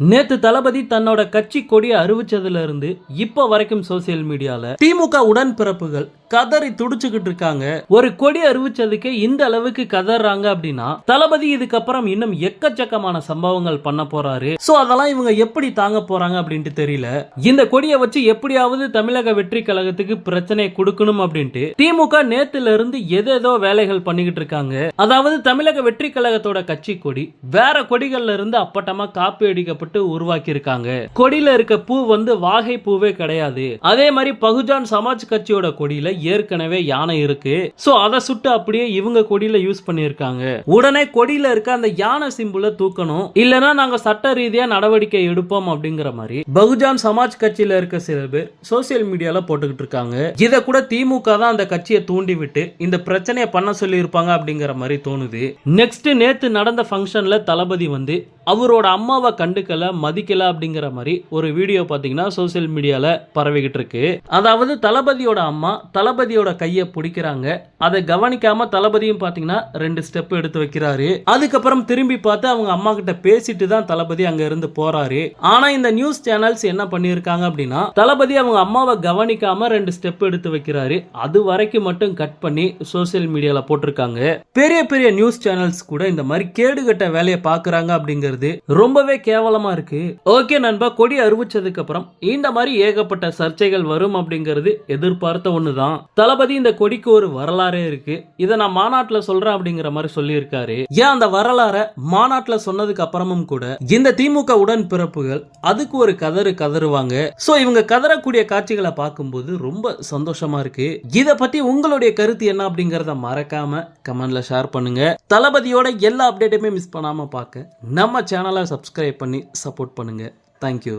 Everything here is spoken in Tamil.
நேத்து தளபதி தன்னோட கட்சி கொடியை அறிவிச்சதுல இருந்து இப்ப வரைக்கும் சோசியல் மீடியால திமுக உடன்பிறப்புகள் கதறி துடிச்சுக்கிட்டு இருக்காங்க. ஒரு கொடி அறிவிச்சதுக்கே இந்த அளவுக்கு கதறாங்க அப்படின்னா தளபதி இதுக்கப்புறம் இன்னும் எக்கச்சக்கமான சம்பவங்கள் பண்ண போறாரு. சோ அதெல்லாம் இவங்க எப்படி தாங்க போறாங்க அப்படின்ட்டு தெரியல. இந்த கொடியை வச்சு எப்படியாவது தமிழக வெற்றி கழகத்துக்கு பிரச்சனை கொடுக்கணும் அப்படின்ட்டு திமுக நேத்துல இருந்து எதேதோ வேலைகள் பண்ணிக்கிட்டு இருக்காங்க. அதாவது தமிழக வெற்றி கழகத்தோட கட்சி கொடி வேற கொடிகள்ல இருந்து அப்பட்டமா காப்பி அடிக்கப்பட்டு உருவாக்கி இருக்காங்க கொடியில இருக்க பூ வந்து வாகை பூவே கிடையாது. அதே மாதிரி பகுஜான் சமாஜ் கட்சியோட கொடியில ஏற்கனவே யானை இருக்கு. சோ அதை சுட்டு அப்படியே இவங்க கொடியில யூஸ் பண்ணியிருக்காங்க. உடனே கொடியில இருக்க அந்த யானை சிம்புல தூக்கணும். இல்லனா நாங்க சட்ட ரீதியா நடவடிக்கை எடுப்போம் அப்படிங்கிற மாதிரி பகுஜான் சமாஜ் கட்சியில இருக்க சில பேர் சோசியல் மீடியால போட்டுக்கிட்டு இருக்காங்க. இத கூட திமுக தான் அந்த கட்சியை தூண்டி விட்டு இந்த பிரச்சனையை பண்ண சொல்லி இருப்பாங்க அப்படிங்கிற மாதிரி தோணுது. நெக்ஸ்ட் நேத்து நடந்த ஃபங்க்ஷன்ல தளபதி வந்து அவரோட அம்மாவை கண்டுக்கல மதிக்கல அப்படிங்கிற மாதிரி ஒரு வீடியோ பாத்தீங்கன்னா சோசியல் மீடியால பரவிக்கிட்டு இருக்கு. அதாவது தளபதியோட அம்மா தளபதியோட கையை பிடிக்கிறாங்க. அதை கவனிக்காம தளபதியும் பார்த்தீங்கன்னா ரெண்டு ஸ்டெப் எடுத்து வைக்கிறாரு. அதுக்கப்புறம் திரும்பி பார்த்து அவங்க அம்மா கிட்ட பேசிட்டு தான் தளபதி அங்க இருந்து போறாரு. ஆனா இந்த நியூஸ் சேனல்ஸ் என்ன பண்ணியிருக்காங்க அப்படின்னா தளபதி அவங்க அம்மாவை கவனிக்காம ரெண்டு ஸ்டெப் எடுத்து வைக்கிறாரு. அது வரைக்கும் மட்டும் கட் பண்ணி சோசியல் மீடியால போட்டிருக்காங்க. பெரிய பெரிய நியூஸ் சேனல்ஸ் கூட இந்த மாதிரி கேடுகட்ட வேலையை பாக்குறாங்க அப்படிங்கிறது ரொம்பவே கேவலமா இருக்கு. ஓகே நண்பா கொடி அறிவிச்சதுக்கு அப்புறம் இந்த மாதிரி ஏகப்பட்ட சர்ச்சைகள் வரும் அப்படிங்கிறது எதிர்பார்த்த ஒண்ணுதான். தளபதி இந்த கொடிக்கு ஒரு வரலாறே இருக்கு. இதை நான் மாநாட்டுல சொல்றேன் அப்படிங்கிற மாதிரி சொல்லியிருக்காரு. ஏன் அந்த வரலாற மாநாட்டுல சொன்னதுக்கு அப்புறமும் கூட இந்த திமுக உடன் பிறப்புகள் அதுக்கு ஒரு கதறு கதறுவாங்க. சோ இவங்க கதறக்கூடிய காட்சிகளை பார்க்கும்போது ரொம்ப சந்தோஷமா இருக்கு. இத பத்தி உங்களுடைய கருத்து என்ன அப்படிங்கறத மறக்காம கமெண்ட்ல ஷேர் பண்ணுங்க. தளபதியோட எல்லா அப்டேட்டுமே மிஸ் பண்ணாம பார்க்க நம்ம சேனலை சப்ஸ்கிரைப் பண்ணி சப்போர்ட் பண்ணுங்க. தேங்க்யூ